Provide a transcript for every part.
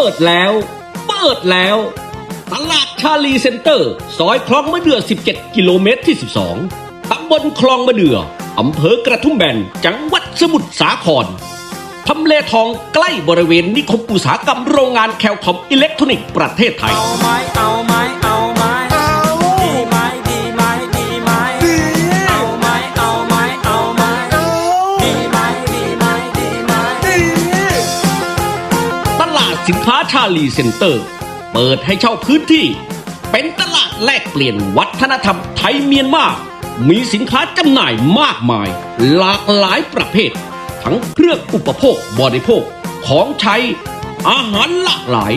ปิดแล้ว เปิดแล้ว ตลาดชาลีเซ็นเตอร์ ซอยคลองมะเดื่อ 17 กิโลเมตรที่ 12 ตำบลคลองมะเดื่อ อำเภอกระทุ่มแบน จังหวัดสมุทรสาคร ทำเลทองใกล้บริเวณนิคมอุตสาหกรรมโรงงานแคลคอมอิเล็กทรอนิกส์ประเทศไทย ชาลีเซ็นเตอร์ เปิดให้เช่าพื้นที่ เป็นตลาดแลกเปลี่ยนวัฒนธรรมไทยเมียนมา มีสินค้าจำหน่ายมากมาย หลากหลายประเภท ทั้งเครื่องอุปโภคบริโภค ของใช้ อาหารหลากหลาย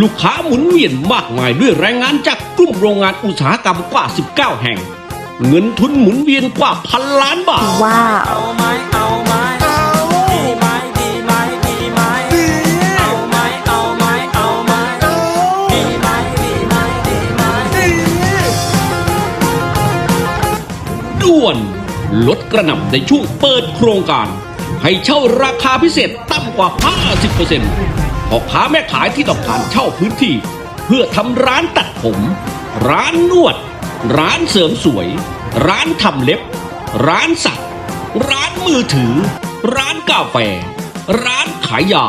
ลูกค้าหมุนเวียนมากมายด้วยแรงงานจากกลุ่มโรงงานอุตสาหกรรมกว่า 19 แห่ง เงินทุนหมุนเวียนกว่าพันล้านบาท ว้าว ด่วน ลดกระหน่ำในช่วงเปิดโครงการ ให้เช่าราคาพิเศษต่ำกว่า 50%พ่อค้าแม่ขายที่ต้องการเช่าพื้นที่ เพื่อทำร้านตัดผม ร้านนวด ร้านเสริมสวย ร้านทำเล็บ ร้านสัก ร้านมือถือ ร้านกาแฟ ร้านขายยา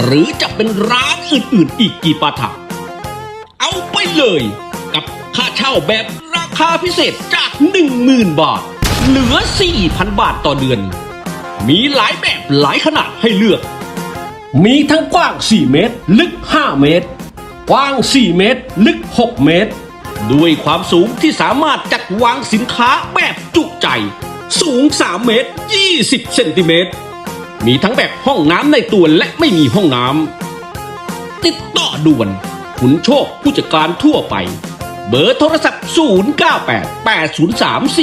หรือจะเป็นร้านอื่นๆ อีกกี่ปาถะเอาไปเลย กับค่าเช่าแบบ คาพิเศษจาก 10,000 บาท เหลือ 4,000 บาทต่อเดือน มีหลายแบบหลายขนาดให้เลือก มีทั้งกว้าง 4 เมตร ลึก 5 เมตร กว้าง 4 เมตร ลึก 6 เมตร ด้วยความสูงที่สามารถจัดวางสินค้าแบบจุใจ สูง 3 เมตร 20 เซนติเมตร มีทั้งแบบห้องน้ำในตัวและไม่มีห้องน้ำติดต่อด่วนขุนโชคผู้จัดการทั่วไป เบอร์โทรศัพท์ 098 803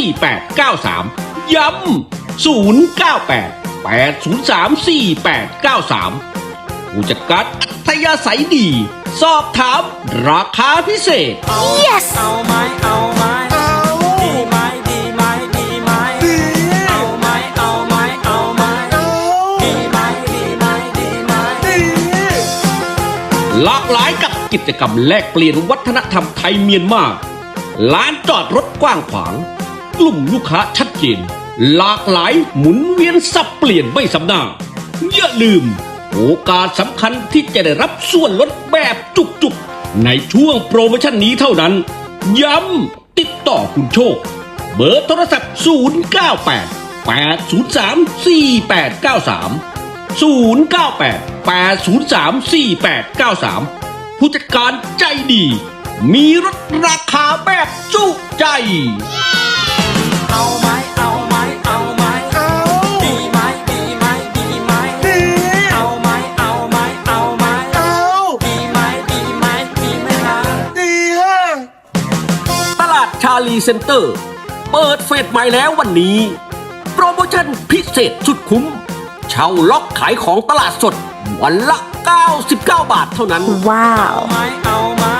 4893 ย้ำ 098 803 4893 ผู้จัดการอัธยาศัยดี สอบถาม ราคาพิเศษ yes เอาไหม้เอาไหม้ดีไหมดีไหมดีไหมเอาไหม้เอาไหม้เอาไหม้ดีไหมดีไหมดีไหมหลากหลายกับ กิจกรรมแลกเปลี่ยนวัฒนธรรมไทยเมียนมาร้านจอดรถกว้างขวาง กลุ่มลูกค้าชัดเจน หลากหลายหมุนเวียนสับเปลี่ยนไม่สำนาอย่าลืม โอกาสสำคัญที่จะได้รับส่วนลดแบบจุกๆ ในช่วงโปรโมชั่นนี้เท่านั้น ย้ำติดต่อคุณโชค เบอร์โทรศัพท์ 098 803 4893 098 803 4893 ผู้จัดการใจดี มีรถราคาแบบจุใจ เอาไหม้เอาไหม้เอาไหม้ดีไหมดีไหมดีไหมเอาไหม้เอาไหม้เอาไหม้ดีไหมดีไหมดีไหมล่ะตลาดชาลีเซ็นเตอร์ เปิดเฟสใหม่แล้ววันนี้ โปรโมชั่นพิเศษสุดคุ้ม เช่าล็อกขายของตลาดสดวันละ 99 บาทเท่านั้น ว้าว เอาไหม้เอาไหม้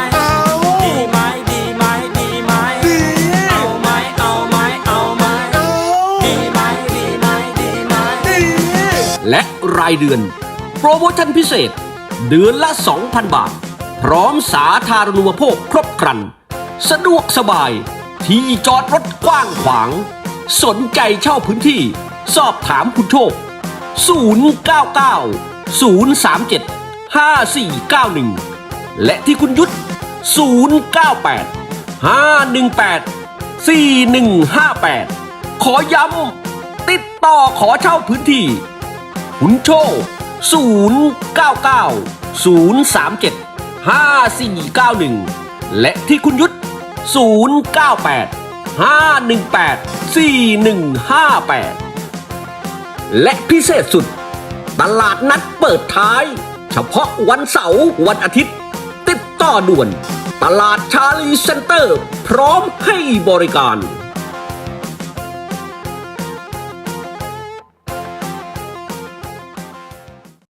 ดีไหมดีไหมดีไหมเอาไหม้เอาไหม้เอาไหม้ดีไหมดีไหมดีไหมและรายเดือน โปรโมชั่นพิเศษ เดือนละ 2,000 บาท พร้อมสาธารณูปโภคครบครัน สะดวกสบาย ที่จอดรถกว้างขวาง สนใจเช่าพื้นที่ สอบถามคุณโชค 099 037 5491 และที่คุณยุทธ098 518 4158 ขอย้ำติดต่อขอเช่าพื้นที่คุณโชค099 037 5491 และที่คุณยุทธ098 518 4158 และพิเศษสุด ตลาดนัดเปิดท้าย เฉพาะวันเสาร์วันอาทิตย์ ติดต่อด่วน ตลาดชาลีเซ็นเตอร์ พร้อมให้บริการ